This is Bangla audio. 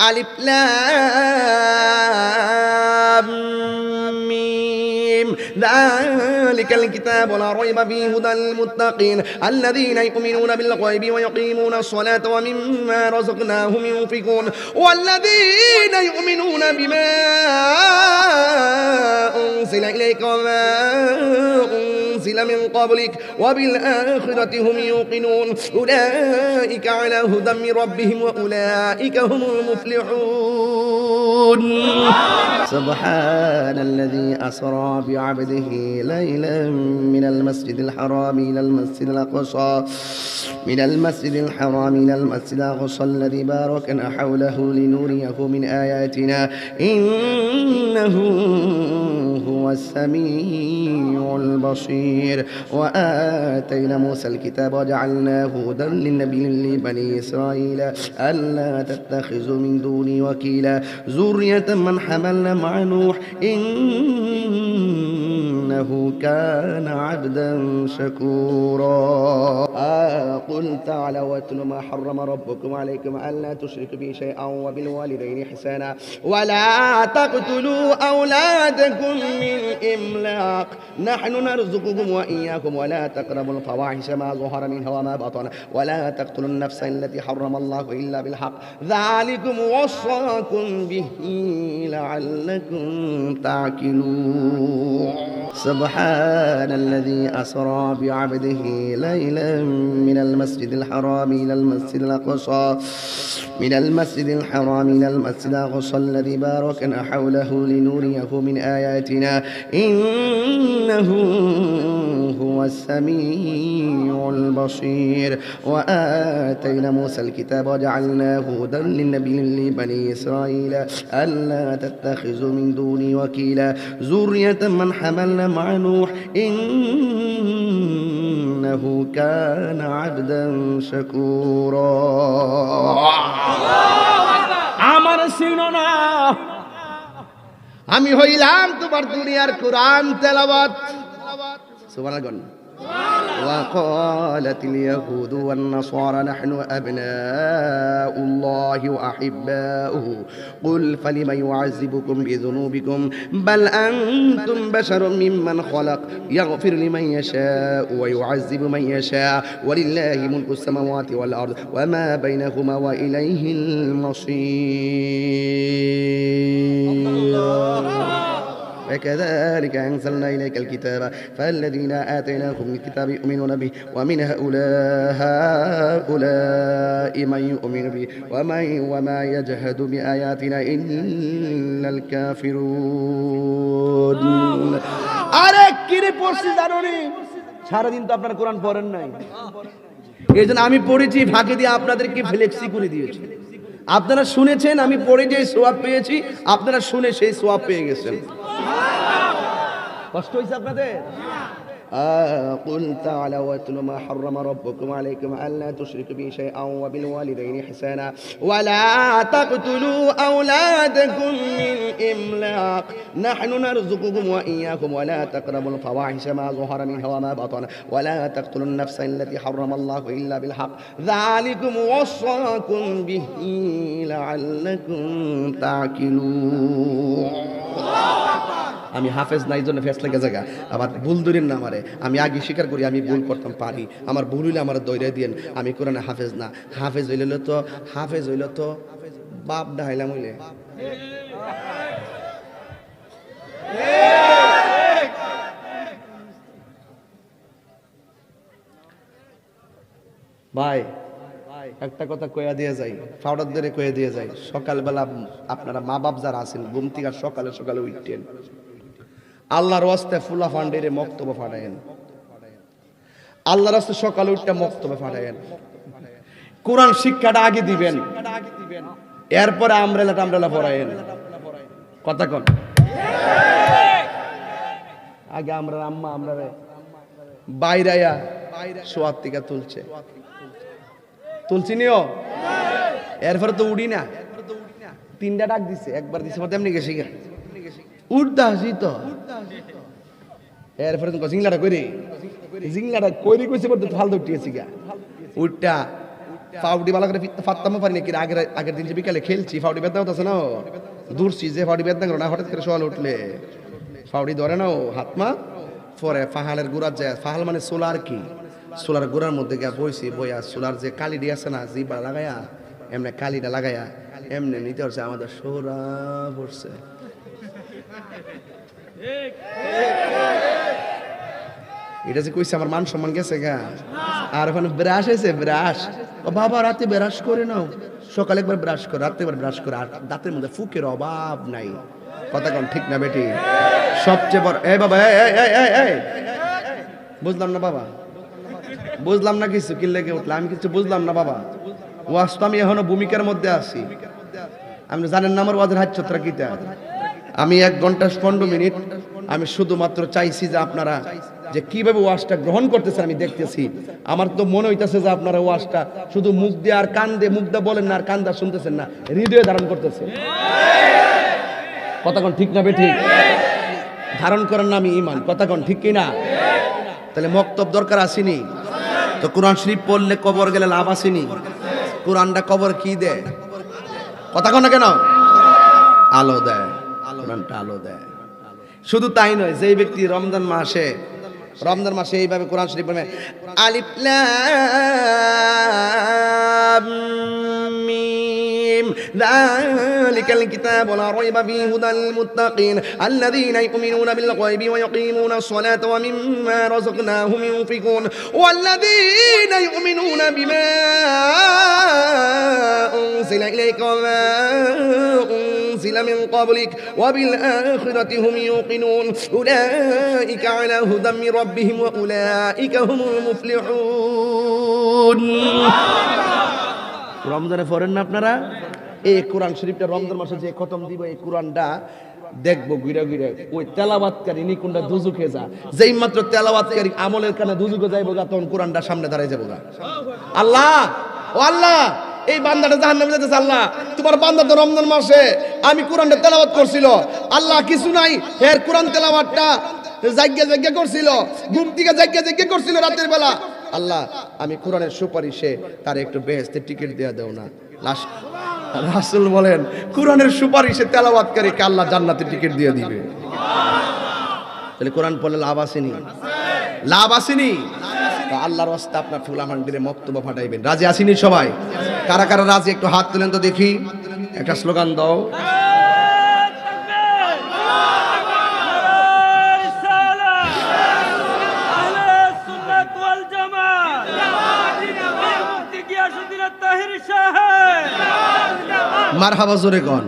ألف لام ميم. ذلك الكتاب لا ريب فيه هدى للمتقين. الذين يؤمنون بالغيب ويقيمون الصلاة ومما رزقناهم ينفقون. والذين يؤمنون بما أنزل إليك وما أنزل من قبلك وبالآخرة هم يوقنون. أولئك على هدى من ربهم وأولئك هم المفلحون. سبحان الذي أسرى بعبده ليلا من المسجد الحرام إلى المسجد الأقصى من المسجد الحرام إلى المسجد الأقصى الذي باركنا حوله لنريه من آياتنا. إنه هو السميع البصير. وآتينا موسى الكتاب وجعلناه هدى للنبي لبني إسرائيل. ألا تتخذوا من دوني وكيلا. ذرية من حملنا مع نوح. إنه كان عبدا شكورا. آه قل تعالوا واتل ما حرم ربكم عليكم ألا تشركوا به شيئا وبالوالدين إحسانا. ولا تقتلوا أولادكم من إملاق. نحن نرزقكم وإياكم ولا تقربوا الفواحش ما ظهر منها وما بطن. ولا تقتلوا النفس التي حرم الله إلا بالحق. ذلكم وصاكم به لعلكم تعقلون. سبحان الذي أسرى بعبده ليلا من المسجد الحرام إلى المسجد الأقصى. من المسجد الحرام إلى المسجد الأقصى الذي باركنا حوله لنريه من آياتنا. إنه هو السميع البصير. وآتينا موسى الكتاب وجعلناه هدى للنبي لبني إسرائيل. ألا تتخذوا من دوني وكيلا. ذرية من حملنا مع نوح إنه كان عبدا شكورا আমার চিনো না আমি হইলাম তোমার দুনিয়ার কোরআন তেলাবাত সুবহানাল্লাহ وقالت اليهود والنصارى نحن أبناء الله وأحباؤه. قل فلم يعذبكم بذنوبكم؟ بل أنتم بشر ممن خلق. يغفر لمن يشاء ويعذب من يشاء. ولله ملك السماوات والأرض وما بينهما وإليه المصير. وكذلك أنزلنا إليك الكتاب فالذين آتيناهم الكتاب يؤمنون به ومن هؤلاء هؤلاء من يؤمن به ومن وما يجهد بآياتنا إلا الكافرون আরে কিরে পড়ছি জানো নি সারাদিন তো আপনার কোরআন পড়েন নাই এই জন্য আমি পড়েছি ফাঁকে দিয়ে আপনাদেরকে ফ্লেক্সি করে দিয়েছি আপনারা শুনেছেন আমি পড়ে যে সোয়াব পেয়েছি আপনারা শুনে সেই সোয়াব পেয়ে গেছেন কষ্ট হয়েছে আপনাদের آه قل تعالوا واتلوا ما حرم ربكم عليكم ألا تشركوا به شيئا وبالوالدين إحسانا ولا تقتلوا أولادكم من إملاق نحن نرزقكم وإياكم ولا تقربوا الفواحش ما ظهر منها وما بطن ولا تقتلوا النفس التي حرم الله إلا بالحق ذلكم وصاكم به لعلكم تعقلون আমি হাফেজ নাই জন্য ফেস লেগে জায়গা। আবার ভুল ধরেন না আমারে। আমি আগে স্বীকার করি, আমি ভুল করতাম, পারি। আমার ভুল হইলে আমার দৈরে দিয়েন। আমি কোরআনে হাফেজ না। হাফেজ হইলে তো, হাফেজ হইল তো বাপ ডাইলাম হইলে। ভাই, একটা কথা কয়া দিয়ে যাই। পাউডার ধরে কয়ে দিয়ে যাই। সকালবেলা আপনারা মা বাপ যারা আছেন, ঘুম থেকে সকালে সকালে উঠতেন। আল্লাহর ওয়াস্তে ফুলা ফান্ডেরে মক্তব্য ফাটায়েন আল্লাহর ওয়াস্তে সকালে উঠতে মক্তব্য ফাটায়েন কোরআন শিক্ষাটা আগে দিবেন। এরপরে আমরেলা টামরেলা পড়ায়েন কথা কন। আগে আমরা আম্মা আমরা বাইরায়া সোয়ার থেকে তুলছে। তুলছি নিও? এরপরে তো উড়ি না। তিনটা ডাক দিছে, একবার দিছে মতো এমনি গেছি উঠতে হাসি তো। এরপরে জিংলাটা করি জিংলাটা কইরি কইছে বলতে ফালতু উঠিয়েছি গা। উঠটা, ফাউডি বালা করে ফাত্তামও পারি নাকি আগের আগের দিন যে বিকালে খেলছি, ফাউডি বেদনা হতেছে না দূরছি, যে ফাউডি বেদনা করো না, হঠাৎ করে সকালে উঠলে। ফাউডি ধরে না হাত মা। পরে ফাহালের গুড়ার যায় ফাহাল মানে সোলার কি? সোলার গুড়ার মধ্যে গিয়া বইছি, বইয়া সোলার যে কালি কালিডি আছে না জিবা লাগায়া, এমনি কালিটা লাগায়া, এমনি নিতে হচ্ছে আমাদের সোরা পড়ছে। এটা যে কইছে, আমার মান সম্মান গেছে গা। আর ওখানে ব্রাশ ব্রাশ। ও বাবা, রাতে ব্রাশ করে নাও। সকালে একবার ব্রাশ করে, রাতে একবার ব্রাশ করে। আর দাঁতের মধ্যে ফুকের অভাব নাই। কথা কন, ঠিক না বেটি? সবচেয়ে বড় এই বাবা বুঝলাম না বাবা? বুঝলাম না কিছু কি লেগে উঠলে। আমি কিছু বুঝলাম না বাবা? ওয়াজ তো আমি এখনও ভূমিকার মধ্যে আছি। আপনি জানেন না আমার ওয়াজের হাত ছত্রা কিটা? আমি এক ঘণ্টা পনেরো মিনিট, আমি শুধুমাত্র চাইছি যে আপনারা যে কীভাবে ওয়াজটা গ্রহণ করতেছেন আমি দেখতেছি। আমার তো মনে হইতেছে যে আপনারা ওয়াজটা শুধু মুখ দিয়ে আর কান দিয়ে মুখ দিয়ে বলেন না, আর কান দিয়ে শুনতেছেন না, হৃদয়ে ধারণ করতেছে। কথাক্ষণ ঠিক না ঠিক? ধারণ করার নামই ইমান কথা কথাক্ষণ ঠিক কি না তাহলে মক্তব দরকার আসেনি। তো কোরআন শরীফ পড়লে কবর গেলে লাভ আসেনি। কোরআনটা কবর কি দেয়? কথা কন না কেন? আলো দেয়। কোরআনটা আলো দেয়। শুধু তাই নয়, যেই ব্যক্তি রমজান মাসে রমজান মাসে এইভাবে কোরআন শরীফ পড়বে আলিফ লাম মিম যালিকাল কিতাবু লা রাইবা ফীহি হুদাল লিলমুত্তাকিন আল্লাযীনা ইউমিনুনা বিল গায়বি ওয়া ইয়াকিমুনা আস-সালাতা ওয়া মিম্মা রাযাকনাহুম ইউনফিকুন, ওয়াল্লাযীনা ইউমিনুনা বিমা উনজিলা ইলাইকা ওয়া মা أنزل من قبلك وبالآخرة هم يوقنون أولئك على هدى من ربهم وأولئك هم المفلحون রমজানে পড়েন না আপনারা এই কোরআন শরীফটা রমজান মাসে যে খতম দিব এই কোরআনটা দেখবো ঘুরে ঘুরে ওই তেলাবাতকারী নিকুন্ডা দুজুকে যা যেই মাত্র তেলাবাতকারী আমলের কানে দুজুকে যাইবো গা তখন কোরআনটা সামনে দাঁড়াই যাবো গা আল্লাহ ও আল্লাহ এই বান্দাটা জাহান নামে যেতেছে আল্লাহ। তোমার বান্দা তো রমজান মাসে আমি কোরআনটা তেলাওয়াত করছিল। আল্লাহ কিছু নাই, হের কোরআন তেলাওয়াতটা জাগ্যা জাগ্যা করছিল, ঘুম থেকে জাগ্যা জাগ্যা করছিল রাতের বেলা। আল্লাহ, আমি কোরআনের সুপারিশে তার একটু বেহেস্তের টিকিট দেওয়া দেও না। রাসুল বলেন, কোরআনের সুপারিশে তেলাওয়াতকারীকে আল্লাহ জান্নাতের টিকিট দিয়ে দিবে। তাহলে কোরআন পড়লে লাভ আসেনি? লাভ আসেনি? আল্লাহর রাস্তা আপনার ফুলা মান্ডিরে মক্তব্য ফাটাইবেন। রাজি আসেনি সবাই? কারা কারা রাজি? একটু হাত তুলেন তো দেখি। একটা স্লোগান দাও। মার হাবা জোরে কন।